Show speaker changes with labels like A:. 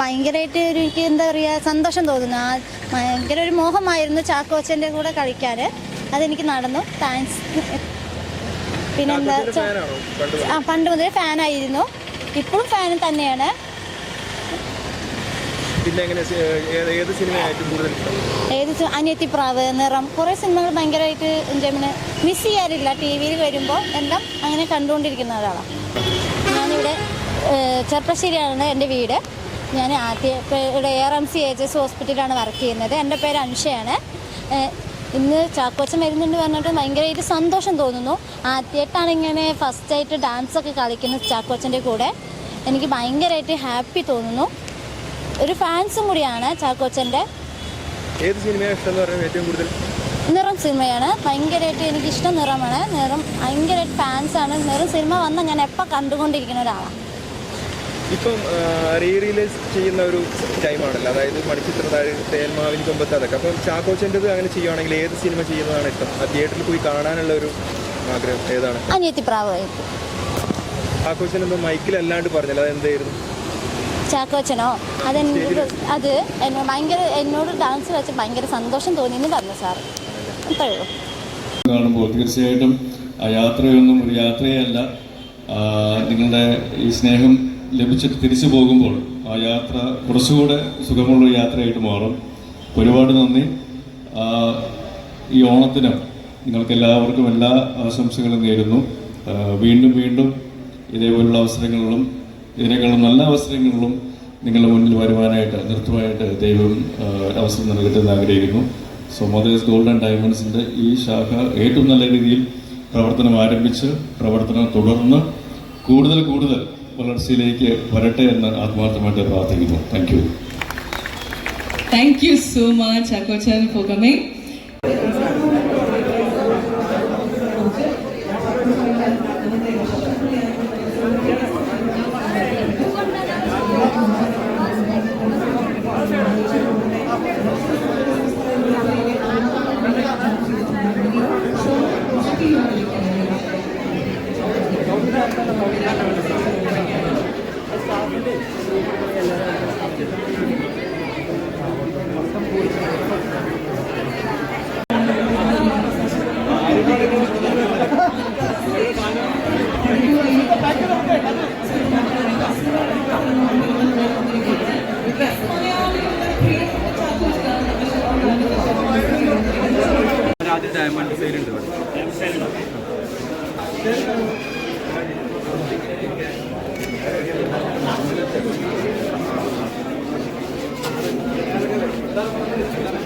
A: ഭയങ്കരമായിട്ട് ഒരു എനിക്ക് എന്താ പറയുക സന്തോഷം തോന്നുന്നു. ആ ഭയങ്കര ഒരു മോഹമായിരുന്നു ചാക്കോച്ചന്റെ കൂടെ കളിക്കാൻ. അതെനിക്ക് നടന്നു. താങ്ക്സ് പിന്നെന്താ ആ പണ്ട് മുതലേ ഫാനായിരുന്നു ഇപ്പോഴും ഫാൻ തന്നെയാണ്.
B: ഏത്
A: അനിയത്തിപ്രാവ് നിറം കുറേ സിനിമകൾ ഭയങ്കരമായിട്ട് എൻജോയ്മെന്റ് മിസ് ചെയ്യാറില്ല. ടി വിയിൽ വരുമ്പോൾ എല്ലാം അങ്ങനെ കണ്ടുകൊണ്ടിരിക്കുന്ന ഒരാളാണ് ഞാനിവിടെ ചെറുപ്പശ്ശേരിയാണ് ചെർപ്പശ്ശേരിയാണ് എന്റെ വീട്. ഞാൻ ആദ്യം ഇപ്പോൾ ഇവിടെ എ ആർ എം സി ഏജസ് ഹോസ്പിറ്റലിലാണ് വർക്ക് ചെയ്യുന്നത്. എന്റെ പേര് അൻഷയാണ്. ഇന്ന് ചാക്കോച്ചൻ വരുന്നുണ്ട് പറഞ്ഞിട്ട് ഭയങ്കരമായിട്ട് സന്തോഷം തോന്നുന്നു. ആദ്യമായിട്ടാണ് ഇങ്ങനെ ഫസ്റ്റായിട്ട് ഡാൻസൊക്കെ കളിക്കുന്നത് ചാക്കോച്ചന്റെ കൂടെ. എനിക്ക് ഭയങ്കരമായിട്ട് ഹാപ്പി തോന്നുന്നു. ഒരു ഫാൻസും കൂടിയാണ് ചാക്കോച്ചന്റെ.
B: ഏത് സിനിമയാണ് ഇഷ്ടം ഏറ്റവും കൂടുതൽ?
A: നിറം സിനിമയാണ്. ഭയങ്കരമായിട്ട് എനിക്കിഷ്ടം നിറമാണ്. നിറം ഭയങ്കരമായിട്ട് ഫാൻസാണ് നിറം സിനിമ വന്നാൽ ഞാൻ എപ്പോൾ കണ്ടുകൊണ്ടിരിക്കുന്ന ഒരാളാണ്
B: ഇപ്പം റീ റിലീസ് ചെയ്യുന്ന ഒരു ടൈമാണല്ലോ. അതായത് മണിച്ചിത്രത്താഴ് തേന്മാവിൻ കൊമ്പത്ത് അതൊക്കെ. അപ്പം ചാക്കോച്ചന്റെത് അങ്ങനെ ചെയ്യുവാണെങ്കിൽ ഏത് സിനിമ ചെയ്യുന്നതാണ് ഇഷ്ടം? ആ തിയേറ്ററിൽ പോയി കാണാനുള്ള ഒരു ആഗ്രഹം ഏതാണ്? ചാക്കോച്ചൻ എന്തോ മൈക്കിൽ അല്ലാണ്ട് പറഞ്ഞല്ലോ. അതെന്തായിരുന്നു
A: ചാക്കോച്ചനോ? അതെനിക്ക് അത് എന്നെ ഭയങ്കര എന്നോട് ഡാൻസ് വെച്ച് ഭയങ്കര സന്തോഷം തോന്നി എന്ന് പറഞ്ഞു സാർ
C: കാണുമ്പോൾ തീർച്ചയായിട്ടും ആ യാത്രയൊന്നും ഒരു യാത്രയല്ല. നിങ്ങളുടെ ഈ സ്നേഹം ലഭിച്ചിട്ട് തിരിച്ചു പോകുമ്പോൾ ആ യാത്ര കുറച്ചുകൂടെ സുഖമുള്ള യാത്രയായിട്ട് മാറും. ഒരുപാട് നന്ദി. ഈ ഓണത്തിന് നിങ്ങൾക്ക് എല്ലാവർക്കും എല്ലാ ആശംസകളും നേരുന്നു. വീണ്ടും വീണ്ടും ഇതേപോലുള്ള അവസരങ്ങളിലും ഇതിനേക്കാളും നല്ല അവസരങ്ങളിലും നിങ്ങളുടെ മുന്നിൽ വരുവാനായിട്ട് നിർത്തുവാനായിട്ട് ദൈവം അവസരം നൽകട്ടെ എന്ന് ആഗ്രഹിക്കുന്നു. സോ മദേഴ്സ് ഗോൾഡൻ ഡയമണ്ട്സിന്റെ ഈ ശാഖ ഏറ്റവും നല്ല രീതിയിൽ പ്രവർത്തനം ആരംഭിച്ച് പ്രവർത്തനം തുടർന്ന് കൂടുതൽ കൂടുതൽ വളർച്ചയിലേക്ക് വരട്ടെ എന്ന് ആത്മാർത്ഥമായിട്ട് പ്രാർത്ഥിക്കുന്നു thank you
D: Thank you so much, Akochan, for coming.
B: ആദ്യം ഡയമണ്ട് സെയിൽ ഉണ്ട് ഇവിടെ